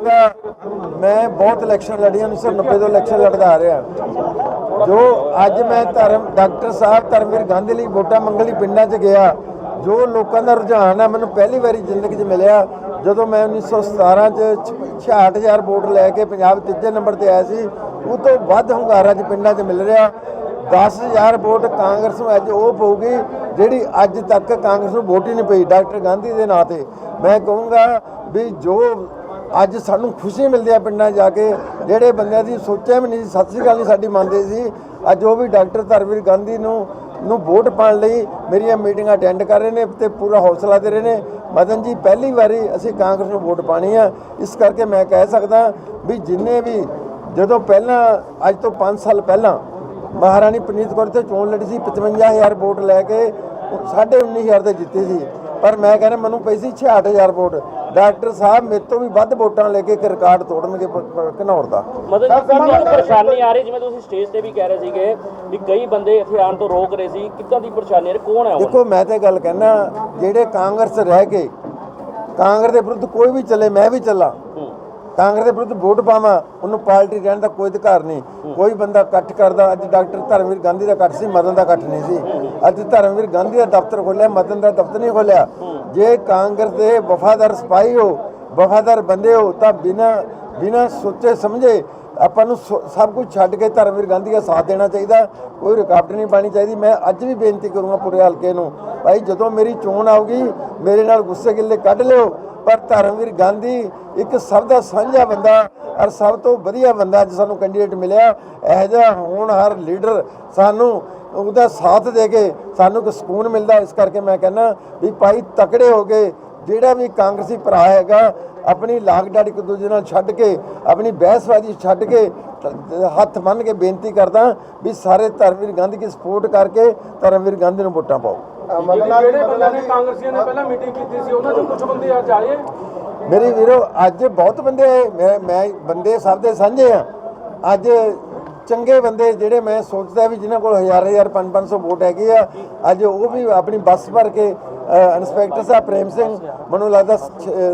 ਮੈਂ ਬਹੁਤ ਇਲੈਕਸ਼ਨ ਲੜੀਆਂ 1990 ਤੋਂ ਇਲੈਕਸ਼ਨ ਲੜਦਾ ਆ ਰਿਹਾ। ਜੋ ਅੱਜ ਮੈਂ ਧਰਮ, ਡਾਕਟਰ ਸਾਹਿਬ ਧਰਮਵੀਰ ਗਾਂਧੀ ਲਈ ਵੋਟਾਂ ਮੰਗਣ ਲਈ ਪਿੰਡਾਂ 'ਚ ਗਿਆ, ਜੋ ਲੋਕਾਂ ਦਾ ਰੁਝਾਨ ਹੈ ਮੈਨੂੰ ਪਹਿਲੀ ਵਾਰੀ ਜ਼ਿੰਦਗੀ 'ਚ ਮਿਲਿਆ। ਜਦੋਂ ਮੈਂ 1917 'ਚ 66000 ਵੋਟ ਲੈ ਕੇ ਪੰਜਾਬ ਤੀਜੇ ਨੰਬਰ ਤੇ ਆਇਆ ਸੀ, ਉਹ ਤੋਂ ਵੱਧ ਹੁੰਗਾਰਾ 'ਚ ਪਿੰਡਾਂ 'ਚ ਮਿਲ ਰਿਹਾ। 10000 ਵੋਟ ਕਾਂਗਰਸ ਨੂੰ ਅੱਜ ਉਹ ਪਊਗੀ, ਜਿਹੜੀ ਅੱਜ ਤੱਕ ਕਾਂਗਰਸ ਨੂੰ ਵੋਟ ਹੀ ਨਹੀਂ ਪਈ, ਡਾਕਟਰ ਗਾਂਧੀ ਦੇ ਨਾਂ ਤੇ। ਮੈਂ ਕਹੂੰਗਾ ਵੀ ਜੋ ਅੱਜ ਸਾਨੂੰ ਖੁਸ਼ੀ ਮਿਲਦੀ ਹੈ ਪਿੰਡਾਂ ਜਾ ਕੇ। ਜਿਹੜੇ ਬੰਦਿਆਂ ਦੀ ਸੋਚਿਆ ਵੀ ਨਹੀਂ ਸੀ, ਸਤਿ ਸ੍ਰੀ ਅਕਾਲ ਨਹੀਂ ਸਾਡੀ ਮੰਨਦੇ ਸੀ। ਅੱਜ ਉਹ ਵੀ ਡਾਕਟਰ ਧਰਮਵੀਰ ਗਾਂਧੀ ਨੂੰ ਨੂੰ ਵੋਟ ਪਾਉਣ ਲਈ ਮੇਰੀਆਂ ਮੀਟਿੰਗਾਂ ਅਟੈਂਡ ਕਰ ਰਹੇ ਨੇ ਤੇ ਪੂਰਾ ਹੌਸਲਾ ਦੇ ਰਹੇ ਨੇ। ਮਦਨ ਜੀ ਪਹਿਲੀ ਵਾਰੀ ਅਸੀਂ ਕਾਂਗਰਸ ਨੂੰ ਵੋਟ ਪਾਣੀ ਆ। ਇਸ ਕਰਕੇ ਮੈਂ ਕਹਿ ਸਕਦਾ ਵੀ ਜਿੰਨੇ ਵੀ ਜਦੋਂ ਪਹਿਲਾਂ ਅੱਜ ਤੋਂ 5 ਸਾਲ ਪਹਿਲਾਂ ਮਹਾਰਾਣੀ ਪਨੀਤ ਕੌਰ ਤੇ ਚੋਣ ਲੜੀ ਸੀ 55000 ਵੋਟ ਲੈ ਕੇ 19500 ਤੇ ਜਿੱਤੀ ਸੀ। ਪਰ ਮੈਂ ਕਹਿੰਦਾ ਮੈਨੂੰ ਪਈ ਸੀ 66000 ਵੋਟ। ਡਾਕਟਰ ਸਾਹਿਬ ਮੇਰੇ ਤੋਂ ਵੀ ਵੱਧ ਵੋਟਾਂ ਲੈ ਕੇ ਇੱਕ ਰਿਕਾਰਡ ਤੋੜਨਗੇ ਘਨੌਰ ਦਾ। ਮਦਨ ਜੀ ਕੀ ਤੁਹਾਨੂੰ ਪਰੇਸ਼ਾਨੀ ਆ ਰਹੀ ਜਿਵੇਂ ਤੁਸੀਂ ਸਟੇਜ ਤੇ ਵੀ ਕਹਿ ਰਹੇ ਸੀਗੇ ਵੀ ਕਈ ਬੰਦੇ ਇੱਥੇ ਆਉਣ ਤੋਂ ਰੋਕ ਰਹੇ ਸੀ। ਕਿੱਦਾਂ ਦੀ ਪਰੇਸ਼ਾਨੀ ਹੈ ਕੌਣ ਹੈ ਉਹ ਦੇਖੋ ਮੈਂ ਤੇ ਗੱਲ ਕਹਿਣਾ ਜਿਹੜੇ ਕਾਂਗਰਸ ਰਹਿ ਕੇ ਕਾਂਗਰਸ ਦੇ ਵਿਰੁੱਧ ਕੋਈ ਵੀ ਚੱਲੇ ਮੈਂ ਵੀ ਚੱਲਾਂ। ਕਾਂਗਰਸ ਦੇ ਵਿਰੁੱਧ ਵੋਟ ਪਾਵਾਂ, ਉਹਨੂੰ ਪਾਰਟੀ ਰਹਿਣ ਦਾ ਕੋਈ ਅਧਿਕਾਰ ਨਹੀਂ। ਕੋਈ ਬੰਦਾ ਇਕੱਠ ਕਰਦਾ, ਅੱਜ ਡਾਕਟਰ ਧਰਮਵੀਰ ਗਾਂਧੀ ਦਾ ਇਕੱਠ ਸੀ, ਮਦਨ ਦਾ ਇਕੱਠ ਨਹੀਂ ਸੀ। ਅੱਜ ਧਰਮਵੀਰ ਗਾਂਧੀ ਦਾ ਦਫ਼ਤਰ ਖੋਲਿਆ ਮਦਨ ਦਾ ਦਫ਼ਤਰ ਨਹੀਂ ਖੋਲਿਆ ਜੇ ਕਾਂਗਰਸ ਦੇ ਵਫਾਦਾਰ ਸਿਪਾਹੀ ਹੋ, ਵਫਾਦਾਰ ਬੰਦੇ ਹੋ, ਤਾਂ ਬਿਨਾ ਬਿਨਾ ਸੋਚੇ ਸਮਝੇ ਆਪਾਂ ਨੂੰ ਸਭ ਕੁਝ ਛੱਡ ਕੇ ਧਰਮਵੀਰ ਗਾਂਧੀ ਦਾ ਸਾਥ ਦੇਣਾ ਚਾਹੀਦਾ। ਕੋਈ ਰੁਕਾਵਟ ਨਹੀਂ ਪਾਣੀ ਚਾਹੀਦੀ। ਮੈਂ ਅੱਜ ਵੀ ਬੇਨਤੀ ਕਰੂੰਗਾ ਪੂਰੇ ਹਲਕੇ ਨੂੰ, ਭਾਈ ਜਦੋਂ ਮੇਰੀ ਚੋਣ ਆਊਗੀ, ਮੇਰੇ ਨਾਲ ਗੁੱਸੇ ਗਿੱਲੇ ਕੱਢ ਲਿਓ। ਪਰ ਧਰਮਵੀਰ ਗਾਂਧੀ ਇੱਕ ਸਭ ਦਾ ਸਾਂਝਾ ਬੰਦਾ ਔਰ ਸਭ ਤੋਂ ਵਧੀਆ ਬੰਦਾ ਅੱਜ ਸਾਨੂੰ ਕੈਂਡੀਡੇਟ ਮਿਲਿਆ। ਇਹੋ ਜਿਹਾ ਹੋਣਹਾਰ ਲੀਡਰ ਸਾਨੂੰ ਉਹਦਾ ਸਾਥ ਦੇ ਕੇ ਸਾਨੂੰ ਇੱਕ ਸਕੂਨ ਮਿਲਦਾ। ਇਸ ਕਰਕੇ ਮੈਂ ਕਹਿੰਦਾ ਵੀ ਭਾਈ ਤਕੜੇ ਹੋ ਕੇ ਜਿਹੜਾ ਵੀ ਕਾਂਗਰਸੀ ਭਰਾ ਹੈਗਾ, ਆਪਣੀ ਲਾਗ ਡਾਟ ਇੱਕ ਦੂਜੇ ਨਾਲ ਛੱਡ ਕੇ, ਆਪਣੀ ਬਹਿਸਬਾਜ਼ੀ ਛੱਡ ਕੇ ਹੱਥ ਮੰਨ ਕੇ ਬੇਨਤੀ ਕਰਦਾ ਵੀ ਸਾਰੇ ਧਰਮਵੀਰ ਗਾਂਧੀ ਦੀ ਸਪੋਰਟ ਕਰਕੇ ਧਰਮਵੀਰ ਗਾਂਧੀ ਨੂੰ ਵੋਟਾਂ ਪਾਓ। ਜਿਹੜੇ ਬੰਦਿਆਂ ਨੇ ਕਾਂਗਰਸੀਆਂ ਨੇ ਪਹਿਲਾਂ ਮੀਟਿੰਗ ਕੀਤੀ ਸੀ ਉਹਨਾਂ ਚੋਂ ਕੁਝ ਬੰਦੇ ਅੱਜ ਆਏ? ਮੇਰੀ ਵੀਰੋ ਅੱਜ ਬਹੁਤ ਬੰਦੇ ਆਏ। ਮੈਂ ਮੈਂ ਬੰਦੇ ਸਭ ਦੇ ਸਾਂਝੇ ਆ। ਅੱਜ ਚੰਗੇ ਬੰਦੇ ਜਿਹੜੇ ਮੈਂ ਸੋਚਦਾ ਵੀ ਜਿਨ੍ਹਾਂ ਕੋਲ ਹਜ਼ਾਰ ਹਜ਼ਾਰ 5-500 ਵੋਟ ਹੈਗੇ ਆ, ਅੱਜ ਉਹ ਵੀ ਆਪਣੀ ਬੱਸ ਭਰ ਕੇ ਇੰਸਪੈਕਟਰ ਸਾਹਿਬ ਪ੍ਰੇਮ ਸਿੰਘ ਮੈਨੂੰ ਲੱਗਦਾ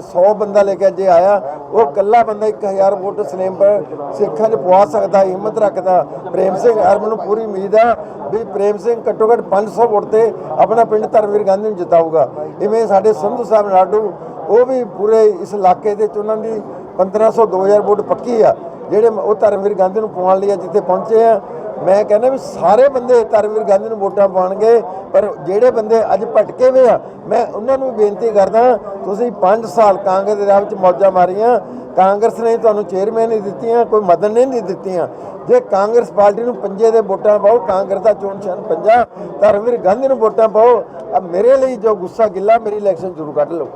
100 ਬੰਦਾ ਲੈ ਕੇ ਅੱਜ ਆਇਆ। ਉਹ ਕੱਲਾ ਬੰਦਾ 1000 ਵੋਟ ਸਨੇਮ ਪਰ ਸਿੱਖਾਂ 'ਚ ਪਵਾ ਸਕਦਾ, ਹਿੰਮਤ ਰੱਖਦਾ। ਪ੍ਰੇਮ ਸਿੰਘ ਔਰ ਮੈਨੂੰ ਪੂਰੀ ਉਮੀਦ ਆ ਵੀ ਪ੍ਰੇਮ ਸਿੰਘ ਘੱਟੋ ਘੱਟ 500 ਵੋਟ ਤੇ ਆਪਣਾ ਪਿੰਡ ਧਰਮਵੀਰ ਗਾਂਧੀ ਨੂੰ ਜਿਤਾਊਗਾ। ਇਵੇਂ ਸਾਡੇ ਸੰਧੂ ਸਾਹਿਬ ਨਾਡੂ, ਉਹ ਵੀ ਪੂਰੇ ਇਸ ਇਲਾਕੇ ਦੇ ਚ ਉਹਨਾਂ ਦੀ 1500 2000 ਵੋਟ ਪੱਕੀ ਆ। ਜਿਹੜੇ ਉਹ ਧਰਮਵੀਰ ਗਾਂਧੀ ਨੂੰ ਪਾਉਣ ਲਈ ਅੱਜ ਇੱਥੇ ਪਹੁੰਚੇ ਆ। ਮੈਂ ਕਹਿੰਦਾ ਵੀ ਸਾਰੇ ਬੰਦੇ ਧਰਮਵੀਰ ਗਾਂਧੀ ਨੂੰ ਵੋਟਾਂ ਪਾਉਣਗੇ, ਪਰ ਜਿਹੜੇ ਬੰਦੇ ਅੱਜ ਭਟਕੇ ਹੋਏ ਆ, ਮੈਂ ਉਹਨਾਂ ਨੂੰ ਬੇਨਤੀ ਕਰਦਾ, ਤੁਸੀਂ 5 ਸਾਲ ਕਾਂਗਰਸ ਦੇ ਰਾਹ ਵਿੱਚ ਮੌਜਾਂ ਮਾਰੀਆਂ, ਕਾਂਗਰਸ ਨੇ ਤੁਹਾਨੂੰ ਚੇਅਰਮੈਨ ਨਹੀਂ ਦਿੱਤੀਆਂ, ਕੋਈ ਮਦਦ ਨਹੀਂ ਦਿੱਤੀਆਂ। ਜੇ ਕਾਂਗਰਸ ਪਾਰਟੀ ਨੂੰ ਪੰਜੇ ਦੇ ਵੋਟਾਂ ਪਾਓ, ਕਾਂਗਰਸ ਦਾ ਚੋਣ ਨਿਸ਼ਾਨ ਪੰਜਾ, ਧਰਮਵੀਰ ਗਾਂਧੀ ਨੂੰ ਵੋਟਾਂ ਪਾਓ ਆ ਮੇਰੇ ਲਈ ਜੋ ਗੁੱਸਾ ਗਿੱਲਾ, ਮੇਰੀ ਇਲੈਕਸ਼ਨ ਜ਼ਰੂਰ ਕੱਢ ਲਓ।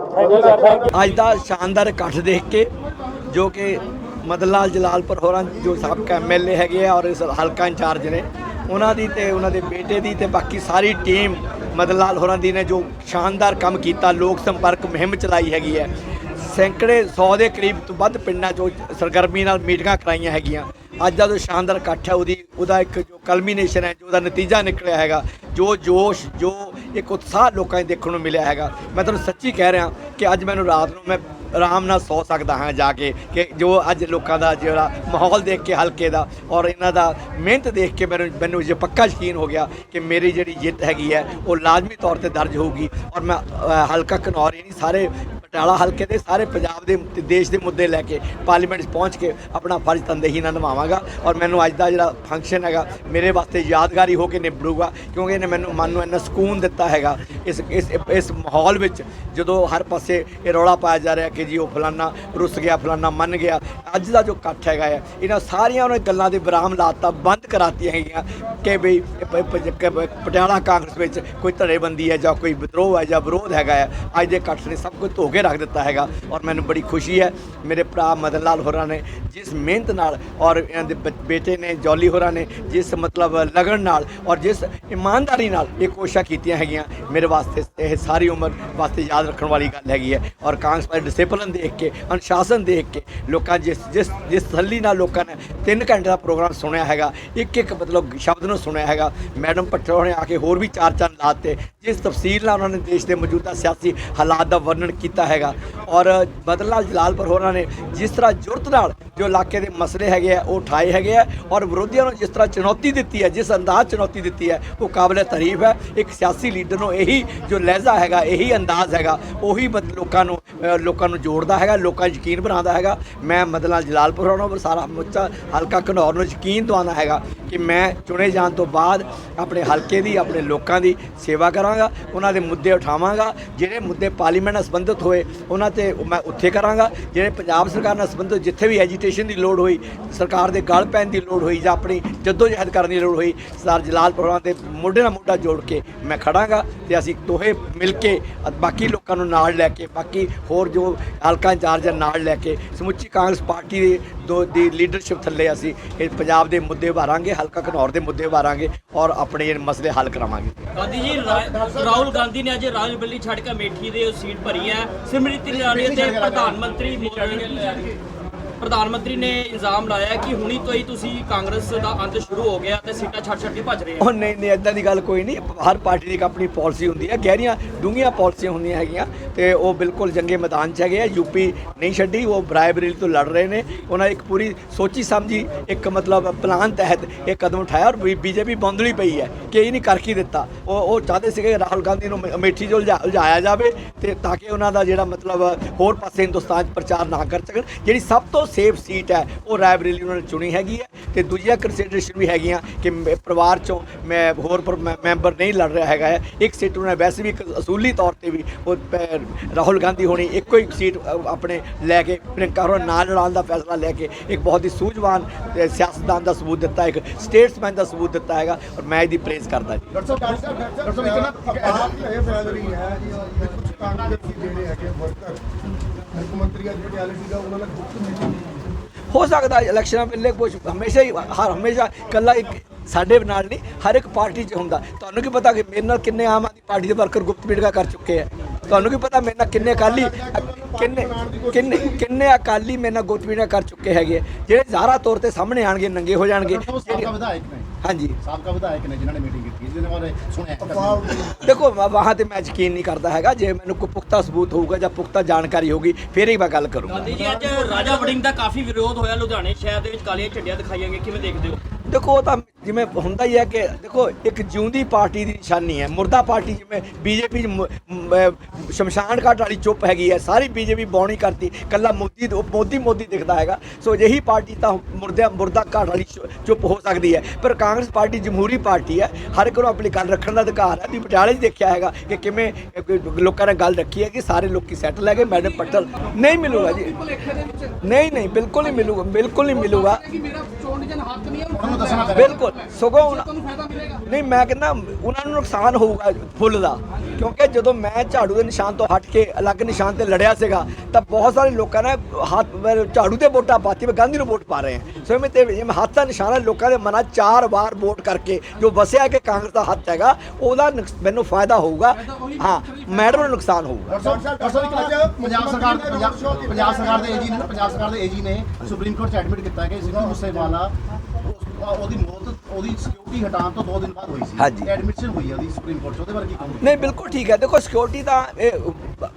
ਅੱਜ ਦਾ ਸ਼ਾਨਦਾਰ ਇਕੱਠ ਦੇਖ ਕੇ, ਜੋ ਕਿ ਮਦਨ ਲਾਲ ਜਲਾਲਪੁਰ ਹੋਰਾਂ ਜੋ ਸਾਬਕਾ ਐਮਐਲਏ ਹੈਗੇ ਆ ਔਰ ਇਸ ਹਲਕਾ ਇੰਚਾਰਜ ਨੇ, ਉਹਨਾਂ ਦੀ ਤੇ ਉਹਨਾਂ ਦੇ ਬੇਟੇ ਦੀ ਤੇ ਬਾਕੀ ਸਾਰੀ ਟੀਮ ਮਦਨ ਲਾਲ ਹੋਰਾਂ ਦੀ ਨੇ ਜੋ ਸ਼ਾਨਦਾਰ ਕੰਮ ਕੀਤਾ, ਲੋਕ ਸੰਪਰਕ ਮੁਹਿੰਮ ਚਲਾਈ ਹੈਗੀ ਹੈ। ਸੈਂਕੜੇ 100 ਦੇ ਕਰੀਬ ਤੋਂ ਵੱਧ ਪਿੰਡਾਂ 'ਚੋਂ ਸਰਗਰਮੀ ਨਾਲ ਮੀਟਿੰਗਾਂ ਕਰਾਈਆਂ ਹੈਗੀਆਂ। ਅੱਜ ਦਾ ਜੋ ਸ਼ਾਨਦਾਰ ਇਕੱਠ ਹੈ, ਉਹਦੀ, ਉਹਦਾ ਇੱਕ ਜੋ ਕਲਮੀਨੇਸ਼ਨ ਹੈ, ਜੋ ਉਹਦਾ ਨਤੀਜਾ ਨਿਕਲਿਆ ਹੈਗਾ, ਜੋ ਜੋਸ਼, ਜੋ ਇੱਕ ਉਤਸ਼ਾਹ ਲੋਕਾਂ 'ਚ ਦੇਖਣ ਨੂੰ ਮਿਲਿਆ ਹੈਗਾ। ਮੈਂ ਤੁਹਾਨੂੰ ਸੱਚੀ ਕਹਿ ਰਿਹਾ ਕਿ ਅੱਜ ਮੈਨੂੰ ਰਾਤ ਨੂੰ ਮੈਂ ਆਰਾਮ ਨਾਲ ਸੌ ਸਕਦਾ ਹਾਂ ਜਾ ਕੇ ਕਿ ਜੋ ਅੱਜ ਲੋਕਾਂ ਦਾ ਜਿਹੜਾ ਮਾਹੌਲ ਦੇਖ ਕੇ ਹਲਕੇ ਦਾ ਔਰ ਇਹਨਾਂ ਦਾ ਮਿਹਨਤ ਦੇਖ ਕੇ ਮੈਨੂੰ ਮੈਨੂੰ ਜੇ ਪੱਕਾ ਯਕੀਨ ਹੋ ਗਿਆ ਕਿ ਮੇਰੀ ਜਿਹੜੀ ਜਿੱਤ ਹੈਗੀ ਹੈ, ਉਹ ਲਾਜ਼ਮੀ ਤੌਰ ਤੇ ਦਰਜ ਹੋਊਗੀ ਔਰ ਮੈਂ ਹਲਕਾ ਘਨੌਰ, ਇਹ ਨਹੀਂ ਸਾਰੇ ਪਟਿਆਲਾ ਹਲਕੇ ਦੇ ਸਾਰੇ ਪੰਜਾਬ ਦੇ ਤੇ ਦੇਸ਼ ਦੇ ਮੁੱਦੇ ਲੈ ਕੇ ਪਾਰਲੀਮੈਂਟ 'ਚ ਪਹੁੰਚ ਕੇ ਆਪਣਾ ਫਰਜ਼ ਤੰਦੇਹੀ ਨਾਲ ਨਿਭਾਵਾਂਗਾ। ਔਰ ਮੈਨੂੰ ਅੱਜ ਦਾ ਜਿਹੜਾ ਫੰਕਸ਼ਨ ਹੈਗਾ, ਮੇਰੇ ਵਾਸਤੇ ਯਾਦਗਾਰੀ ਹੋ ਕੇ ਨਿਭੜੂਗਾ, ਕਿਉਂਕਿ ਇਹਨੇ ਮੈਨੂੰ ਮਨ ਨੂੰ ਇੰਨਾ ਸਕੂਨ ਦਿੱਤਾ ਹੈਗਾ। ਇਸ ਇਸ ਇਸ ਮਾਹੌਲ ਵਿੱਚ ਜਦੋਂ ਹਰ ਪਾਸੇ ਇਹ ਰੌਲਾ ਪਾਇਆ ਜਾ ਰਿਹਾ ਕਿ ਜੀ ਉਹ ਫਲਾਨਾ ਰੁੱਸ ਗਿਆ, ਫਲਾਨਾ ਮੰਨ ਗਿਆ, ਅੱਜ ਦਾ ਜੋ ਇਕੱਠ ਹੈਗਾ ਹੈ ਇਹਨਾਂ ਸਾਰੀਆਂ ਉਹਨਾਂ ਗੱਲਾਂ ਦੇ ਵਿਰਾਮ ਲਾਤਾ, ਬੰਦ ਕਰਾਤੀਆਂ ਹੈਗੀਆਂ ਕਿ ਵੀ ਪਟਿਆਲਾ ਕਾਂਗਰਸ ਵਿੱਚ ਕੋਈ ਧੜੇਬੰਦੀ ਹੈ ਜਾਂ ਕੋਈ ਵਿਦਰੋਹ ਹੈ ਜਾਂ ਵਿਰੋਧ ਹੈਗਾ ਹੈ ਅੱਜ ਦੇ ਇਕੱਠ ਨੇ ਸਭ ਕੁਝ ਧੋ ਕੇ ਰੱਖ ਦਿੱਤਾ ਹੈਗਾ ਔਰ ਮੈਨੂੰ ਬੜੀ ਖੁਸ਼ੀ ਹੈ। ਮੇਰੇ ਭਰਾ ਮਦਨ ਲਾਲ ਹੋਰਾਂ ਨੇ ਜਿਸ ਮਿਹਨਤ ਨਾਲ ਔਰ ਇਹਨਾਂ ਦੇ ਬੇਟੇ ਨੇ ਜੌਲੀ ਹੋਰਾਂ ਨੇ ਜਿਸ ਮਤਲਬ ਲਗਨ ਨਾਲ ਔਰ ਜਿਸ ਇਮਾਨਦਾਰੀ ਨਾਲ ਇਹ ਕੋਸ਼ਿਸ਼ਾਂ ਕੀਤੀਆਂ ਹੈਗੀਆਂ, ਮੇਰੇ ਵਾਸਤੇ ਇਹ ਸਾਰੀ ਉਮਰ ਵਾਸਤੇ ਯਾਦ ਰੱਖਣ ਵਾਲੀ ਗੱਲ ਹੈਗੀ ਹੈ। ਔਰ ਕਾਂਗਰਸ ਪਾਰਟੀ ਡਿਸਪਲਿਨ ਦੇਖ ਕੇ, ਅਨੁਸ਼ਾਸਨ ਦੇਖ ਕੇ ਲੋਕਾਂ ਜਿਸ ਜਿਸ ਜਿਸ ਥੱਲੀ ਨਾਲ ਲੋਕਾਂ ਨੇ 3 ਘੰਟੇ ਦਾ ਪ੍ਰੋਗਰਾਮ ਸੁਣਿਆ ਹੈਗਾ ਇੱਕ ਇੱਕ ਮਤਲਬ ਸ਼ਬਦ ਨੂੰ ਸੁਣਿਆ ਹੈਗਾ। ਮੈਡਮ ਪਟਰੋਲ ਨੇ ਆ ਕੇ ਹੋਰ ਵੀ ਚਾਰ ਚੰਨ ਲਾਤੇ। ਜਿਸ ਤਫਸੀਲ ਨਾਲ ਉਹਨਾਂ ਨੇ ਦੇਸ਼ ਦੇ ਮੌਜੂਦਾ ਸਿਆਸੀ ਹਾਲਾਤ ਦਾ ਵਰਣਨ ਕੀਤਾ ਹੈਗਾ। ਔਰ ਬਦਲ ਲਾਲ ਜਲਾਲਪੁਰ ਹੋਰਾਂ ਨੇ ਜਿਸ ਤਰ੍ਹਾਂ ਜੁਰਤ ਨਾਲ ਜੋ ਇਲਾਕੇ ਦੇ ਮਸਲੇ ਹੈਗੇ ਆ, ਉਹ ਉਠਾਏ ਹੈਗੇ ਆ ਔਰ ਵਿਰੋਧੀਆਂ ਨੂੰ ਜਿਸ ਤਰ੍ਹਾਂ ਚੁਣੌਤੀ ਦਿੱਤੀ ਹੈ, ਜਿਸ ਅੰਦਾਜ਼ ਚੁਣੌਤੀ ਦਿੱਤੀ ਹੈ, ਉਹ ਕਾਬਲੇ ਤਾਰੀਫ ਹੈ। ਇੱਕ ਸਿਆਸੀ ਲੀਡਰ ਨੂੰ ਇਹੀ ਜੋ ਲਹਿਜ਼ਾ ਹੈਗਾ, ਇਹੀ ਅੰਦਾਜ਼ ਹੈਗਾ, ਉਹੀ ਬਦ- ਲੋਕਾਂ ਨੂੰ ਲੋਕਾਂ ਨੂੰ ਜੋੜਦਾ ਹੈਗਾ, ਲੋਕਾਂ 'ਚ ਯਕੀਨ ਬਣਾਉਂਦਾ ਹੈਗਾ। ਮੈਂ ਮਦਨ ਜਲਾਲਪੁਰ ਹੋਰਾਂ ਨੂੰ ਸਾਰਾ ਮੁੱਚਾ ਹਲਕਾ ਘਨੌਰ ਨੂੰ ਯਕੀਨ ਦਿਵਾਉਣਾ ਹੈਗਾ ਕਿ ਮੈਂ ਚੁਣੇ ਜਾਣ ਤੋਂ ਬਾਅਦ ਆਪਣੇ ਹਲਕੇ ਦੀ, ਆਪਣੇ ਲੋਕਾਂ ਦੀ ਸੇਵਾ ਕਰਾਂਗਾ, ਉਹਨਾਂ ਦੇ ਮੁੱਦੇ ਉਠਾਵਾਂਗਾ। ਜਿਹੜੇ ਮੁੱਦੇ ਪਾਰਲੀਮੈਂਟ ਨਾਲ ਸੰਬੰਧਿਤ ਹੋਏ, ਉਹਨਾਂ ਤੇ ਮੈਂ ਉੱਥੇ ਕਰਾਂਗਾ। ਜਿਹੜੇ ਪੰਜਾਬ ਸਰਕਾਰ ਨਾਲ ਸੰਬੰਧਿਤ ਜਿੱਥੇ ਵੀ ਐਜੀਟੇਸ਼ਨ ਦੀ ਲੋੜ ਹੋਈ, ਸਰਕਾਰ ਦੇ ਗਲ ਪੈਣ ਦੀ ਲੋੜ ਹੋਈ ਜਾਂ ਆਪਣੀ ਜੱਦੋ ਜਹਿਦ ਕਰਨ ਦੀ ਲੋੜ ਹੋਈ, ਸਰਦਾਰ ਜਲਾਲਪੁਰ ਹੋਰਾਂ ਦੇ ਮੋਢੇ ਨਾਲ ਮੋਢਾ ਜੋੜ ਕੇ ਮੈਂ ਖੜਾਂਗਾ ਤੇ ਅਸੀਂ ਦੋਹੇ ਮਿਲ ਕੇ, ਬਾਕੀ ਲੋਕਾਂ ਨੂੰ ਨਾਲ ਲੈ ਕੇ, ਬਾਕੀ ਹੋਰ ਜੋ ਹਲਕਾ ਇੰਚਾਰਜ ਹੈ ਨਾਲ ਲੈ ਕੇ ਸਮੁੱਚੀ ਕਾਂਗਰਸ ਪਾਰਟੀ ਦੇ ਦੋ ਦੀ ਲੀਡਰਸ਼ਿਪ ਥੱਲੇ ਅਸੀਂ ਇਹ ਪੰਜਾਬ ਦੇ ਮੁੱਦੇ ਉਭਾਰਾਂਗੇ ਹਲਕਾ ਘਨੌਰ ਦੇ ਮੁੱਦੇ ਉਭਾਰਾਂਗੇ ਔਰ ਆਪਣੇ ਇਹ ਮਸਲੇ ਹੱਲ ਕਰਾਵਾਂਗੇ। ਗਾਂਧੀ ਜੀ ਰਾਹੁਲ ਗਾਂਧੀ ਨੇ ਅੱਜ ਰਾਜ ਬੱਲੀ ਛੱਡ ਕੇ ਅਮੇਠੀ ਦੇ ਉਹ ਸੀਟ ਭਰੀ ਹੈ। ਸਿਮਰਤੀ ਇਰਾਨੀ ਅਤੇ ਪ੍ਰਧਾਨ ਮੰਤਰੀ ਮੋਦੀ ਪ੍ਰਧਾਨ ਮੰਤਰੀ ਨੇ ਇਲਜ਼ਾਮ ਲਾਇਆ ਕਿ ਹੁਣੀ ਤੋਂ ਹੀ ਤੁਸੀਂ ਕਾਂਗਰਸ ਦਾ ਅੰਤ ਸ਼ੁਰੂ ਹੋ ਗਿਆ ਤੇ ਸੀਟਾਂ ਛੱਡ ਛੱਡ ਕੇ ਭੱਜ ਰਹੇ ਹੋ। ਉਹ ਨਹੀਂ ਨਹੀਂ ਇਦਾਂ ਦੀ ਗੱਲ ਕੋਈ ਨਹੀਂ। ਹਰ ਪਾਰਟੀ ਦੀ ਇੱਕ ਆਪਣੀ ਪਾਲਿਸੀ ਹੁੰਦੀ ਹੈ। ਗਹਿਰੀਆਂ, ਡੂੰਘੀਆਂ ਪਾਲਿਸੀਆਂ ਹੁੰਦੀਆਂ ਹੈਗੀਆਂ ਤੇ ਉਹ ਬਿਲਕੁਲ ਜੰਗੇ ਮੈਦਾਨ 'ਚ ਹੈਗੇ ਆ। ਯੂਪੀ ਨਹੀਂ ਛੱਡੀ, ਉਹ ਬਰਾਇਬਰੀ ਤੋਂ ਲੜ ਰਹੇ ਨੇ। ਉਹਨਾਂ ਇੱਕ ਪੂਰੀ ਸੋਚੀ ਸਮਝੀ, ਇੱਕ ਮਤਲਬ ਪਲਾਨ ਤਹਿਤ ਇਹ ਕਦਮ ਉਠਾਇਆ ਔਰ ਬੀਜੇਪੀ ਬੰਦਲੀ ਪਈ ਹੈ ਕਿ ਇਹ ਨਹੀਂ ਕਰ ਕੀ ਦਿੱਤਾ। ਉਹ ਉਹ ਚਾਹਦੇ ਸੀਗੇ ਰਾਹੁਲ ਗਾਂਧੀ ਨੂੰ ਅਮੇ- ਅਮੇਠੀ 'ਚ ਉਲਝਾ ਉਲਝਾਇਆ ਜਾਵੇ ਤੇ ਤਾਂ ਕਿ ਉਹਨਾਂ ਦਾ ਜਿਹੜਾ ਮਤਲਬ ਹੋਰ ਪਾਸੇ ਹਿੰਦੁਸਤਾਨ 'ਚ ਪ੍ਰਚਾਰ ਨਾ ਕਰ ਸਕਣ। ਜਿਹੜੀ ਸਭ ਤੋਂ ਸੇਫ ਸੀਟ ਹੈ ਉਹ ਰਾਇਬਰੇਲੀ ਉਹਨਾਂ ਨੇ ਚੁਣੀ ਹੈਗੀ ਹੈ ਤੇ ਦੂਜੀਆਂ ਕੰਸੀਡਰੇਸ਼ਨ ਵੀ ਹੈਗੀਆਂ ਕਿ ਮੇ- ਪਰਿਵਾਰ 'ਚੋਂ ਮੈਂ ਹੋਰ ਪਰ- ਮੈਂ- ਮੈਂਬਰ ਨਹੀਂ ਲੜ ਰਿਹਾ ਹੈਗਾ ਹੈ। ਇੱਕ ਸੀਟ ਉਹਨਾਂ ਨੇ ਵੈਸੇ ਵੀ ਇੱਕ ਅਸੂਲੀ ਤੌਰ ਤੇ ਵੀ ਉਹ ਰਾਹੁਲ ਗਾਂਧੀ ਹੋਣੀ ਇੱਕੋ ਇੱਕ ਸੀਟ ਆਪਣੇ ਲੈ ਕੇ ਪ੍ਰਿੰਕਾ ਹੋਰਾਂ ਨਾਲ ਲੜਾਉਣ ਦਾ ਫੈਸਲਾ ਲੈ ਕੇ ਇੱਕ ਬਹੁਤ ਹੀ ਸੂਝਵਾਨ ਸਿਆਸਤਦਾਨ ਦਾ ਸਬੂਤ ਦਿੱਤਾ ਇੱਕ ਸਟੇਟਸਮੈਨ ਦਾ ਸਬੂਤ ਦਿੱਤਾ ਹੈਗਾ ਔਰ ਮੈਂ ਇਹਦੀ ਪ੍ਰੇਜ਼ ਕਰਦਾ ਜੀ ਡਾਕਟਰ ਸਾਹਿਬ ਡਾਕਟਰ ਸਾਹਿਬ ਇੱਕ ਨਾ ਆਪ ਇਹ ਫੈਲ ਰਹੀ ਹੈ ਕੁਝ ਕਾਂਗਰਸੀ ਜਿਹੜੇ ਹੈਗੇ ਵਰਕਰ ਮੁੱਖ ਮੰਤਰੀ ਅੱਜ ਪਟਿਆਲੇ ਸੀਗਾ ਉਹਨਾਂ ਨਾਲ ਗੁਪਤ ਮੀਟਿੰਗ ਹੋ ਸਕਦਾ ਇਲੈਕਸ਼ਨਾਂ ਵੇਲੇ ਕੁਝ ਹਮੇਸ਼ਾ ਹੀ ਹਰ ਹਮੇਸ਼ਾ ਕੱਲਾ ਇੱਕ ਸਾਡੇ ਨਾਲ ਨਹੀਂ ਹਰ ਇੱਕ ਪਾਰਟੀ 'ਚ ਹੁੰਦਾ। ਤੁਹਾਨੂੰ ਕੀ ਪਤਾ ਕਿ ਮੇਰੇ ਨਾਲ ਕਿੰਨੇ ਆਮ ਆਦਮੀ ਪਾਰਟੀ ਦੇ ਵਰਕਰ ਗੁਪਤ ਮੀਟਿੰਗਾਂ ਕਰ ਚੁੱਕੇ ਆ? ਤੁਹਾਨੂੰ ਕੀ ਪਤਾ ਮੇਰੇ ਨਾਲ ਕਿੰਨੇ ਅਕਾਲੀ ਕਿੰਨੇ ਕਿੰਨੇ ਕਿੰਨੇ ਅਕਾਲੀ ਮੇਰੇ ਨਾਲ ਗੁਪਤ ਮੀਟਿੰਗਾਂ ਕਰ ਚੁੱਕੇ ਹੈਗੇ ਜਿਹੜੇ ਜ਼ਾਹਰਾ ਤੌਰ ਤੇ ਸਾਹਮਣੇ ਆਣਗੇ ਨੰਗੇ ਹੋ ਜਾਣਗੇ ਵਿਧਾਇਕ ਨੇ। ਹਾਂਜੀ। ਸਾਬਕਾ ਵਿਧਾਇਕ ਨੇ ਜਿਨ੍ਹਾਂ ਨੇ ਮੀਟਿੰਗ ਕੀਤੀ ਜਿਹਦੇ ਬਾਰੇ ਸੁਣਿਆ। ਦੇਖੋ ਵਾਹਾਂ ਤੇ ਮੈਂ ਯਕੀਨ ਨਹੀਂ ਕਰਦਾ ਹੈਗਾ ਜੇ ਮੈਨੂੰ ਕੋਈ ਪੁਖਤਾ ਸਬੂਤ ਹੋਊਗਾ ਜਾਂ ਪੁਖਤਾ ਜਾਣਕਾਰੀ ਹੋਊਗੀ ਫਿਰ ਹੀ ਮੈਂ ਗੱਲ ਕਰੂੰਗਾ। ਗਾਂਧੀ ਜੀ ਅੱਜ ਰਾਜਾ ਵੜਿੰਗ ਦਾ ਕਾਫੀ ਵਿਰੋਧ ਹੋਇਆ ਲੁਧਿਆਣੇ ਸ਼ਹਿਰ ਦੇ ਵਿੱਚ ਕਾਲੀਆਂ ਝੰਡੀਆਂ ਦਿਖਾਈਆਂ ਗਈਆਂ ਕਿਵੇਂ ਦੇਖਦੇ ਹੋ? ਦੇਖੋ ਉਹ ਤਾਂ ਜਿਵੇਂ ਹੁੰਦਾ ਹੀ ਹੈ ਕਿ ਦੇਖੋ ਇੱਕ ਜਿਉਂਦੀ ਪਾਰਟੀ ਦੀ ਨਿਸ਼ਾਨੀ ਹੈ। ਮੁਰਦਾ ਪਾਰਟੀ ਜਿਵੇਂ ਬੀਜੇਪੀ ਸ਼ਮਸ਼ਾਨ ਘਾਟ ਵਾਲੀ ਚੁੱਪ ਹੈਗੀ ਹੈ। ਸਾਰੀ ਬੀਜੇਪੀ ਬੌਣੀ ਕਰਤੀ। ਕੱਲਾ ਮੋਦੀ ਮੋਦੀ ਮੋਦੀ ਦਿਖਦਾ ਹੈਗਾ। ਸੋ ਅਜਿਹੀ ਪਾਰਟੀ ਤਾਂ ਮੁਰਦਾ ਮੁਰਦਾ ਘਾਟ ਵਾਲੀ ਚੁੱਪ ਹੋ ਸਕਦੀ ਹੈ। ਪਰ ਕਾਂਗਰਸ ਪਾਰਟੀ ਜਮਹੂਰੀ ਪਾਰਟੀ ਹੈ। ਹਰ ਇੱਕ ਨੂੰ ਆਪਣੀ ਗੱਲ ਰੱਖਣ ਦਾ ਅਧਿਕਾਰ ਹੈ। ਤੁਸੀਂ ਪਟਿਆਲੇ 'ਚ ਦੇਖਿਆ ਹੈਗਾ ਕਿ ਕਿਵੇਂ ਲੋਕਾਂ ਨੇ ਗੱਲ ਰੱਖੀ ਹੈ ਕਿ ਸਾਰੇ ਲੋਕੀ ਸੈਟਲ ਹੈਗੇ। ਮੈਡਮ ਪਟਲ ਨਹੀਂ ਮਿਲੂਗਾ ਜੀ। ਨਹੀਂ ਨਹੀਂ ਬਿਲਕੁਲ ਨਹੀਂ ਮਿਲੂਗਾ। ਬਿਲਕੁਲ ਨਹੀਂ ਮਿਲੂਗਾ। ਬਿਲਕੁਲ। ਸਗੋਂ ਉਹਨਾਂ- ਨਹੀਂ ਮੈਂ ਕਹਿੰਦਾ ਉਹਨਾਂ ਨੂੰ ਨੁਕਸਾਨ ਹੋਊਗਾ ਫੁੱਲ ਦਾ। ਕਿਉਂਕਿ ਜਦੋਂ ਮੈਂ ਝਾੜੂ ਦੇ ਨਿਸ਼ਾਨ ਤੋਂ ਹਟ ਕੇ ਅਲੱਗ ਨਿਸ਼ਾਨ ਤੇ ਲੜਿਆ ਸੀਗਾ ਤਾਂ ਬਹੁਤ ਸਾਰੇ ਲੋਕਾਂ ਨੇ ਹੱਥ ਮੈਂ ਝਾੜੂ ਦੇ ਵੋਟਾਂ ਪਾਤੀ ਮੈਂ ਗਾਂਧੀ ਨੂੰ ਵੋਟ ਪਾ ਰਹੇ ਹਾਂ। ਸੋ ਮੈਂ ਤੇ ਜਿਵੇਂ ਹੱਥ ਦਾ ਨਿਸ਼ਾਨ ਹੈ ਲੋਕਾਂ ਦੇ ਮਨਾਂ ਚਾਰ ਵਾਰ ਵੋਟ ਕਰਕੇ ਜੋ ਵਸਿਆ ਕਿ ਕਾਂਗਰਸ ਦਾ ਹੱਥ ਹੈਗਾ ਉਹਦਾ ਮੈਨੂੰ ਫਾਇਦਾ ਹੋਊਗਾ। ਹਾਂ ਮੈਡਮ ਨੂੰ ਨੁਕਸਾਨ ਹੋਊਗਾ। ਪੰਜਾਬ ਸਰਕਾਰ ਪੰਜਾਬ ਪੰਜਾਬ ਸਰਕਾਰ ਦੇ ਏਜੀ ਨੇ ਪੰਜਾਬ ਸਰਕਾਰ ਦੇ ਏਜੀ ਨੇ ਸੁਪਰੀਮ ਕੋਰਟ ਚ ਐਡਮਿਟ ਕੀਤਾ ਕਿ ਸਿੱਧੂ ਮੂਸੇਵਾਲਾ ਉਹ- ਉਹਦੀ ਮੌਤ ਉਹਦੀ ਸਿਕਿਉਰਿਟੀ ਹਟਾਉਣ ਤੋਂ 2 ਦਿਨ ਬਾਅਦ ਹੋਈ ਸੀ। ਹਾਂਜੀ। ਐਡਮਿਸ਼ਨ ਹੋਈ ਹੈ ਉਹਦੀ ਸੁਪਰੀਮ ਕੋਰਟ ਚ ਉਹਦੇ ਬਾਰੇ ਕੀ ਕਹੋਗੇ? ਨਹੀਂ ਬਿਲਕੁਲ ਠੀਕ ਹੈ। ਦੇਖੋ ਸਿਕਿਉਰਿਟੀ ਤਾਂ ਇਹ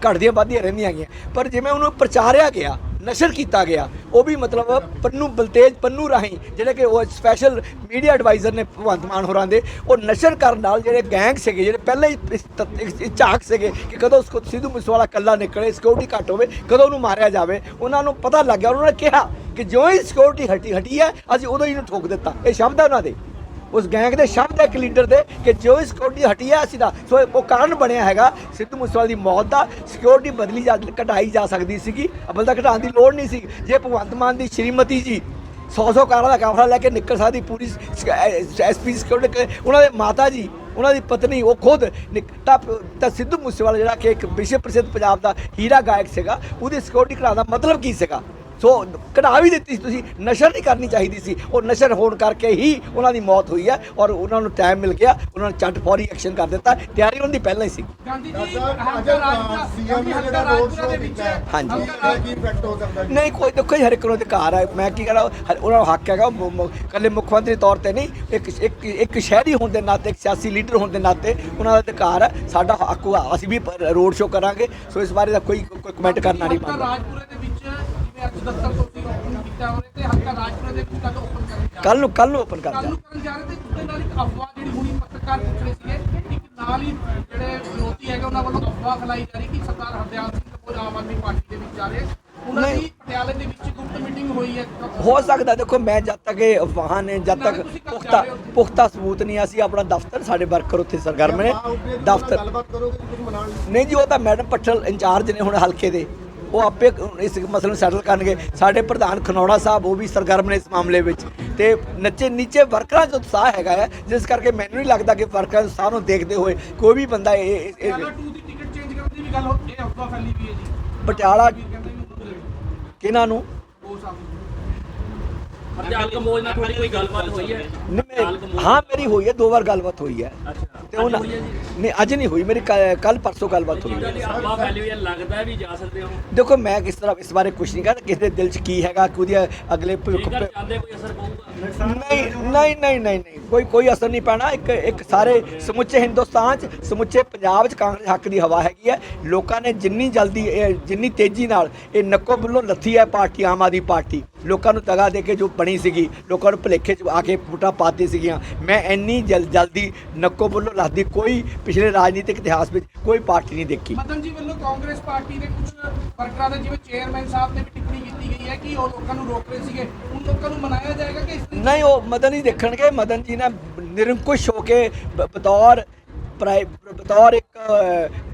ਘਟਦੀਆਂ ਵੱਧਦੀਆਂ ਰਹਿੰਦੀਆਂ ਹੈਗੀਆਂ। ਪਰ ਜਿਵੇਂ ਉਹਨੂੰ ਪ੍ਰਚਾਰਿਆ ਗਿਆ ਨਸ਼ਰ ਕੀਤਾ ਗਿਆ। ਉਹ ਵੀ ਮਤਲਬ ਪੰਨੂ ਬਲਤੇਜ ਪੰਨੂ ਰਾਹੀਂ, ਜਿਹੜੇ ਕਿ ਉਹ ਸਪੈਸ਼ਲ ਮੀਡੀਆ ਐਡਵਾਈਜ਼ਰ ਨੇ ਭਗਵੰਤ ਮਾਨ ਹੋਰਾਂ ਦੇ, ਉਹ ਨਸ਼ਰ ਕਰਨ ਨਾਲ ਜਿਹੜੇ ਗੈਂਗ ਸੀਗੇ, ਜਿਹੜੇ ਪਹਿਲਾਂ ਹੀ ਝਾਕ ਸੀਗੇ ਕਿ ਕਦੋਂ ਉਸਕੋ ਸਿੱਧੂ ਮੂਸੇਵਾਲਾ ਕੱਲਾ ਨਿਕਲੇ ਸਿਕਿਉਰਿਟੀ ਘੱਟ ਹੋਵੇ, ਕਦੋਂ ਉਹਨੂੰ ਮਾਰਿਆ ਜਾਵੇ, ਉਹਨਾਂ ਨੂੰ ਪਤਾ ਲੱਗ ਗਿਆ, ਉਹਨਾਂ ਨੇ ਕਿਹਾ ਕਿ ਜਿਉਂ ਹੀ ਸਿਕਿਉਰਿਟੀ ਹਟੀ ਹਟੀ ਹੈ, ਅਸੀਂ ਉਦੋਂ ਹੀ ਇਹਨੂੰ ਠੋਕ ਦਿੱਤਾ। ਇਹ ਸ਼ਬਦ ਹੈ ਉਹਨਾਂ ਦੇ। ਉਸ ਗੈਂਗ ਦੇ ਸ਼ਬਦ ਹੈ ਇੱਕ ਲੀਡਰ ਦੇ ਕਿ ਜੋ ਇਸ ਸਿਕਿਉਰਿਟੀ ਹਟੀ ਹੈ ਅਸੀਂ ਦਾ, ਸੋ ਉਹ ਕਾਰਨ ਬਣਿਆ ਹੈਗਾ, ਸਿੱਧੂ ਮੂਸੇਵਾਲੇ ਦੀ ਮੌਤ ਦਾ ਸਿਕਿਉਰਿਟੀ ਬਦਲੀ ਜਾ, ਘਟਾਈ ਜਾ ਸਕਦੀ ਸੀਗੀ ਅਬਲ ਤਾਂ ਘਟਾਉਣ ਦੀ ਲੋੜ ਨਹੀਂ ਸੀ। ਜੇ ਭਗਵੰਤ ਮਾਨ ਦੀ ਸ਼੍ਰੀਮਤੀ ਜੀ 100-100 ਕਾਰਾਂ ਦਾ ਕੈਮਰਾ ਲੈ ਕੇ ਨਿਕਲ ਸਕਦੀ, ਪੂਰੀ ਐਸਪੀ ਸਿਕਿਉਰਿਟੀ ਉਹਨਾਂ ਦੇ ਮਾਤਾ ਜੀ, ਉਹਨਾਂ ਦੀ ਪਤਨੀ, ਉਹ ਖੁਦ ਨਿਕ- ਤਾਂ ਸਿੱਧੂ ਮੂਸੇਵਾਲਾ ਜਿਹੜਾ ਕਿ ਇੱਕ ਵਿਸ਼ਵ ਪ੍ਰਸਿੱਧ ਪੰਜਾਬ ਦਾ ਹੀਰਾ ਗਾਇਕ ਸੀਗਾ, ਉਹਦੀ ਸਿਕਿਉਰਿਟੀ ਘਟਾਉਣ ਦਾ ਮਤਲਬ ਕੀ ਸੀਗਾ? ਸੋ ਕਢਾ ਵੀ ਦਿੱਤੀ ਸੀ ਤੁਸੀਂ ਨਸ਼ਰ ਨਹੀਂ ਕਰਨੀ ਚਾਹੀਦੀ ਸੀ। ਉਹ ਨਸ਼ਰ ਹੋਣ ਕਰਕੇ ਹੀ ਉਹਨਾਂ ਦੀ ਮੌਤ ਹੋਈ ਹੈ ਔਰ ਉਹਨਾਂ ਨੂੰ ਟਾਈਮ ਮਿਲ ਗਿਆ। ਉਹਨਾਂ ਨੇ ਝੱਟ ਫੌਰੀ ਐਕਸ਼ਨ ਕਰ ਦਿੱਤਾ। ਤਿਆਰੀ ਉਹਨਾਂ ਦੀ ਪਹਿਲਾਂ ਹੀ ਸੀ। ਗਾਂਧੀ ਜੀ ਹਲਕਾ ਰਾਜਪੁਰਾ ਦੇ ਵਿੱਚ ਹੈ। ਹਾਂਜੀ। ਇਹਦਾ ਕੀ ਇਫੈਕਟ ਹੋ ਸਕਦਾ ਜੀ? ਨਹੀਂ ਕੋਈ ਦੇਖੋ ਜੀ, ਹਰ ਇੱਕ ਨੂੰ ਅਧਿਕਾਰ ਹੈ। ਮੈਂ ਕੀ ਕਰਾਂ ਉਹਨਾਂ ਨੂੰ ਹੱਕ ਹੈਗਾ। ਇਕੱਲੇ ਮੁੱਖ ਮੰਤਰੀ ਤੌਰ ਤੇ ਨਹੀਂ ਇੱਕ ਇੱਕ ਇੱਕ ਸ਼ਹਿਰੀ ਹੋਣ ਦੇ ਨਾਤੇ ਇੱਕ ਸਿਆਸੀ ਲੀਡਰ ਹੋਣ ਦੇ ਨਾਤੇ ਉਹਨਾਂ ਦਾ ਅਧਿਕਾਰ ਹੈ। ਸਾਡਾ ਹੱਕ ਵਾ, ਅਸੀਂ ਵੀ ਰੋਡ ਸ਼ੋਅ ਕਰਾਂਗੇ। ਸੋ ਇਸ ਬਾਰੇ ਦਾ ਕੋਈ ਕੋਈ ਕਮੈਂਟ ਕਰਨਾ ਨਹੀਂ। ਪਾਉਂਦਾ ਕੱਲ ਨੂੰ ਕੱਲ ਨੂੰ ਓਪਨ ਕਰ ਕੱਲ ਨੂੰ ਕਰਨ ਜਾ ਰਹੇ ਤੇ ਉਹਦੇ ਨਾਲ ਇੱਕ ਅਫਵਾਹ ਜਿਹੜੀ ਹੁਣੀ ਪੱਤਰਕਾਰ ਪੁੱਛ ਰਹੇ ਸੀਗੇ ਇੱਕ ਨਾਲ ਹੀ ਜਿਹੜੇ ਵਿਰੋਧੀ ਹੈਗੇ ਉਹਨਾਂ ਵੱਲੋਂ ਅਫਵਾਹ ਫੈਲਾਈ ਜਾ ਰਹੀ ਕਿ ਸਰਦਾਰ ਹਰਦਿਆਲ ਸਿੰਘ ਕਪੂਰ ਆਮ ਆਦਮੀ ਪਾਰਟੀ ਦੇ ਵਿੱਚ ਜਾ ਰਹੇ ਉਹਨਾਂ। ਦੀ ਪਟਿਆਲੇ ਦੇ ਵਿੱਚ ਗੁਪਤ ਮੀਟਿੰਗ ਹੋਈ ਹੈ ਹੋ ਸਕਦਾ ਦੇਖੋ ਮੈਂ ਜਦ ਤੱਕ ਇਹ ਅਫਵਾਹਾਂ ਨੇ ਜਦ ਤੱਕ ਪੁਖਤਾ? ਪੁਖਤਾ ਸਬੂਤ ਨਹੀਂ ਅਸੀਂ ਆਪਣਾ ਦਫ਼ਤਰ ਸਾਡੇ ਵਰਕਰ ਉੱਥੇ ਸਰਗਰਮ ਨੇ ਦਫ਼ਤਰ ਨਹੀਂ ਜੀ ਉਹ ਤਾਂ ਮੈਡਮ ਪੱਠਲ ਇੰਚਾਰਜ ਨੇ ਹੁਣ ਹਲਕੇ ਦੇ ਉਹ ਆਪੇ ਇਸ ਮਸਲੇ ਨੂੰ ਸੈਟਲ ਕਰਨਗੇ। ਸਾਡੇ ਪ੍ਰਧਾਨ ਖਨੌੜਾ ਸਾਹਿਬ ਉਹ ਵੀ ਸਰਗਰਮ ਨੇ ਇਸ ਮਾਮਲੇ ਵਿੱਚ। ਤੇ ਨੱਚੇ ਨੀਚੇ ਵਰਕਰਾਂ 'ਚ ਉਤਸ਼ਾਹ ਹੈਗਾ ਹੈ ਜਿਸ ਕਰਕੇ ਮੈਨੂੰ ਨਹੀਂ ਲੱਗਦਾ ਕਿ ਵਰਕਰਾਂ ਉਤਸ਼ਾਹ ਨੂੰ ਦੇਖਦੇ ਹੋਏ ਕੋਈ ਵੀ ਬੰਦਾ ਇਹ- ਪਟਿਆਲਾ 2 ਦੀ ਟਿਕਟ ਚੇਂਜ ਕਰਨ ਦੀ ਵੀ ਗੱਲ ਹੋ ਇਹ ਅਫਵਾਹ ਫੈਲੀ ਵੀ ਹੈ ਜੀ। ਪਟਿਆਲਾ ਵੀਰ ਕਹਿੰਦੇ ਵੀ ਮੈਨੂੰ ਮਿਲੇ ਕਿਹਨਾਂ ਨੂੰ? ਉਹ ਸਾਹਿਬ ਹਰਦਿਆਲ ਕੰਬੋਜ ਨਾਲ ਤੁਹਾਡੀ ਕੋਈ ਗੱਲਬਾਤ ਹੋਈ ਹੈ? ਨਹੀਂ, ਮੇਰੀ- ਹਾਂ ਮੇਰੀ ਹੋਈ ਹੈ ਦੋ ਵਾਰ ਗੱਲਬਾਤ ਹੋਈ ਹੈ। ਤੇ ਉਹਨਾਂ ਨਹੀਂ ਅੱਜ ਨਹੀਂ ਹੋਈ ਮੇਰੀ ਕੱਲ ਪਰਸੋਂ ਗੱਲਬਾਤ ਹੋਈ। ਹੈ ਅਫਵਾਹ ਫੈਲੀ ਹੋਈ ਹੈ ਲੱਗਦਾ ਵੀ ਜਾ ਸਕਦੇ ਹੋ। ਦੇਖੋ ਮੈਂ ਕਿਸ ਤਰ੍ਹਾਂ ਇਸ ਬਾਰੇ ਕੁਝ ਨਹੀਂ ਕਹਿੰਦਾ ਕਿਸੇ ਦੇ ਦਿਲ 'ਚ ਕੀ ਹੈਗਾ ਕਿ ਉਹਦੀ ਅਗਲੇ ਭਵਿੱਖ ਜੇਕਰ ਪ- ਚਾਹੁੰਦੇ ਕੋਈ ਅਸਰ ਪਊਗਾ। ਨਹੀਂ ਨਹੀਂ ਨਹੀਂ ਨਹੀਂ ਨਹੀਂ ਕੋਈ ਕੋਈ ਅਸਰ ਨਹੀਂ ਪੈਣਾ। ਇੱਕ ਇੱਕ ਸਾਰੇ ਸਮੁੱਚੇ ਹਿੰਦੁਸਤਾਨ 'ਚ ਸਮੁੱਚੇ ਪੰਜਾਬ 'ਚ ਕਾਂਗਰਸ ਹੱਕ ਦੀ ਹਵਾ ਹੈਗੀ ਹੈ। ਲੋਕਾਂ ਨੇ ਜਿੰਨੀ ਜਲਦੀ ਇਹ- ਜਿੰਨੀ ਤੇਜ਼ੀ ਨਾਲ ਇਹ ਨੱਕੋ ਬੁੱਲੋਂ ਲੱਥੀ ਹੈ ਪਾਰਟੀ ਆਮ ਆਦਮੀ ਪਾਰਟੀ ਲੋਕਾਂ ਨੂੰ ਦਗਾ ਦੇ ਕੇ ਜੋ ਬਣੀ ਸੀਗੀ ਲੋਕਾਂ ਨੂੰ ਭੁਲੇਖੇ 'ਚ ਆ ਕੇ ਵੋਟਾਂ ਪਾਤੀ ਸੀਗੀਆਂ। ਮੈਂ ਇੰਨੀ ਜਲ ਜਲਦੀ ਨੱਕੋ ਬੁੱਲੋਂ ਲੱਥਦੀ ਕੋਈ ਪਿਛਲੇ ਰਾਜਨੀਤਿਕ ਇਤਿਹਾਸ ਵਿੱਚ ਕੋਈ ਪਾਰਟੀ ਨਹੀਂ ਦੇਖੀ। ਮਦਨ ਜੀ ਵੱਲੋਂ ਕਾਂਗਰਸ ਪਾਰਟੀ ਦੇ ਕੁਝ ਵਰਕਰਾਂ ਦੇ ਜਿਵੇਂ ਚੇਅਰਮੈਨ ਸਾਹਿਬ ਨੇ ਵੀ ਟਿੱਪਣੀ ਕੀਤੀ ਗਈ ਹੈ ਕਿ ਉਹ ਲੋਕਾਂ ਨੂੰ ਰੋਕ ਰਹੇ ਸੀਗੇ। ਉਨ ਲੋਕਾਂ ਨੂੰ ਮਨਾਇਆ ਜਾਏਗਾ ਕਿ ਨਹੀਂ ਉਹ ਮਦਨ ਹੀ ਦੇਖਣਗੇ। ਮਦਨ ਜੀ ਨੇ ਨਿਰੰਕੁਸ਼ ਹੋ ਕੇ ਬਤੌਰ ਬਤੌਰ ਇੱਕ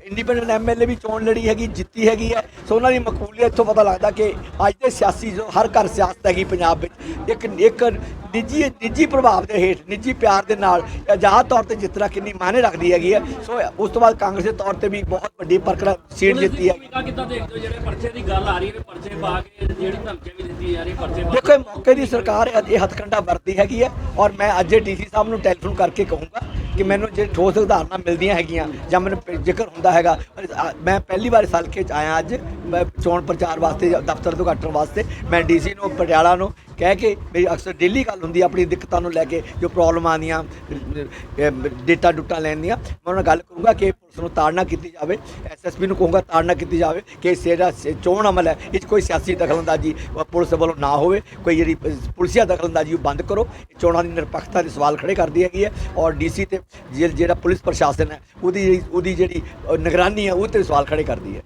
ਇੰਡੀਪੈਂਡੈਂਟ ਐਮਐਲਏ ਵੀ ਚੋਣ ਲੜੀ ਹੈਗੀ ਜਿੱਤੀ ਹੈਗੀ ਹੈ। ਸੋ ਉਹਨਾਂ ਦੀ ਮਕਬੂਲੀਅਤ ਇੱਥੋਂ ਪਤਾ ਲੱਗਦਾ ਕਿ ਅੱਜ ਦੇ ਸਿਆਸੀ ਜੋ ਹਰ ਘਰ ਸਿਆਸਤ ਹੈਗੀ ਪੰਜਾਬ ਵਿੱਚ ਇੱਕ ਇੱਕ ਨਿੱਜੀ ਨਿੱਜੀ ਪ੍ਰਭਾਵ ਦੇ ਹੇਠ ਨਿੱਜੀ ਪਿਆਰ ਦੇ ਨਾਲ ਆਜ਼ਾਦ ਤੌਰ ਤੇ ਜਿੱਤਣਾ ਕਿੰਨੀ ਮਾਇਨੇ ਰੱਖਦੀ ਹੈਗੀ ਹੈ ਸੋ ਉਸ ਤੋਂ ਬਾਅਦ ਕਾਂਗਰਸ ਦੇ ਤੌਰ ਤੇ ਵੀ ਬਹੁਤ ਵੱਡੀ ਪਰਕੜਾ ਸੀਟ ਜਿੱਤੀ ਹੈ। ਭੂਮਿਕਾ ਕਿੱਦਾਂ ਦੇਖਦੇ ਹੋ? ਜਿਹੜੇ ਪਰਚੇ ਦੀ ਗੱਲ ਆ ਰਹੀ ਹੈ ਪਰਚੇ ਪਾ ਕੇ ਜਿਹੜੀ ਧਮਕੀ ਵੀ ਦਿੱਤੀ ਜਾ ਰਹੀ ਹੈ ਪਰਚੇ ਪਾ ਦੇਖੋ ਮੌਕੇ ਦੀ ਸਰਕਾਰ ਇਹ ਹੱਥਕੰਡਾ ਵਰਤੀ ਹੈਗੀ ਹੈ ਔਰ ਮੈਂ ਅੱਜ ਡੀਸੀ ਸਾਹਿਬ ਨੂੰ ਟੈਲੀਫੋਨ ਕਰਕੇ ਕਹੂੰਗਾ ਕਿ ਮੈਨੂੰ ਜੇ ਠੋਸ ਉਦਾਹਰਨਾਂ ਮਿਲਦੀਆਂ ਹੈਗੀਆਂ ਜਾਂ ਮੈਨੂੰ ਜ਼ਿਕਰ ਹੁੰਦਾ ਹੈਗਾ। ਮੈਂ ਪਹਿਲੀ ਵਾਰ ਇਸ ਹਲਕੇ 'ਚ ਆਇਆ ਅੱਜ। ਚੋਣ ਪ੍ਰਚਾਰ ਵਾਸਤੇ ਦਫ਼ਤਰ ਤੋਂ ਉਦਘਾਟਨ ਵਾਸਤੇ ਮੈਂ ਡੀਸੀ ਨੂੰ, ਪਟਿਆਲਾ ਨੂੰ ਕਹਿ ਕੇ ਮੇਰੀ ਅਕਸਰ ਡੇਲੀ ਗੱਲ ਹੁੰਦੀ ਆਪਣੀ ਦਿੱਕਤਾਂ ਨੂੰ ਲੈ ਕੇ, ਜੋ ਪ੍ਰੋਬਲਮ ਆਉਂਦੀਆਂ ਡੇਟਾ ਡੁੱਟਾ ਲੈਣ ਦੀਆਂ। ਮੈਂ ਉਹਨਾਂ ਨਾਲ ਗੱਲ ਕਰੂੰਗਾ ਕਿ ਪੁਲਿਸ ਨੂੰ ਤਾੜਨਾ ਕੀਤੀ ਜਾਵੇ ਐਸਐਸਪੀ ਨੂੰ ਕਹੂੰਗਾ ਤਾੜਨਾ ਕੀਤੀ ਜਾਵੇ ਕਿ ਜਿਹੜਾ ਸ- ਚੋਣ ਅਮਲ ਹੈ, ਇਹ 'ਚ ਕੋਈ ਸਿਆਸੀ ਦਖਲਅੰਦਾਜ਼ੀ ਪੁਲਿਸ ਵੱਲੋਂ ਨਾ ਹੋਵੇ। ਕੋਈ ਜਿਹੜੀ ਪ- ਪੁਲਿਸੀਆ ਦਖਲਅੰਦਾਜ਼ੀ ਉਹ ਬੰਦ ਕਰੋ। ਇਹ ਚੋਣਾਂ ਦੀ ਨਿਰਪੱਖਤਾ ਦੇ ਸਵਾਲ ਖੜੇ ਕਰਦੀ ਹੈਗੀ ਹੈ ਔਰ ਡੀਸੀ ਤੇ ਜਿਹ- ਜਿਹੜਾ ਪੁਲਿਸ ਪ੍ਰਸ਼ਾਸਨ ਹੈ, ਉਹਦੀ ਉਹਦੀ ਜਿਹੜੀ ਨਿਗਰਾਨੀ ਹੈ, ਉਹ ਤੇ ਸਵਾਲ ਖੜੇ ਕਰਦੀ ਹੈ।